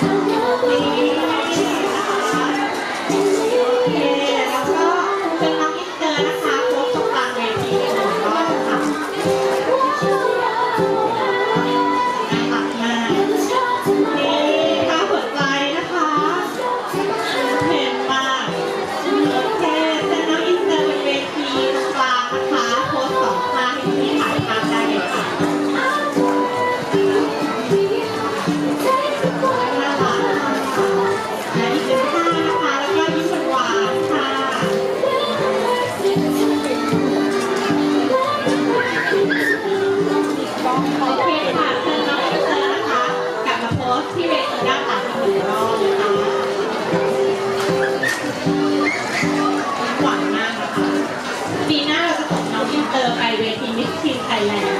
Come you. ที่เวทีด้านหลังอีกนรอบนะคะหวานมากนะคะปีหน้าเราจะส่งน้องอินเตอร์ไปเวทีมิสทีนไทยแลนด์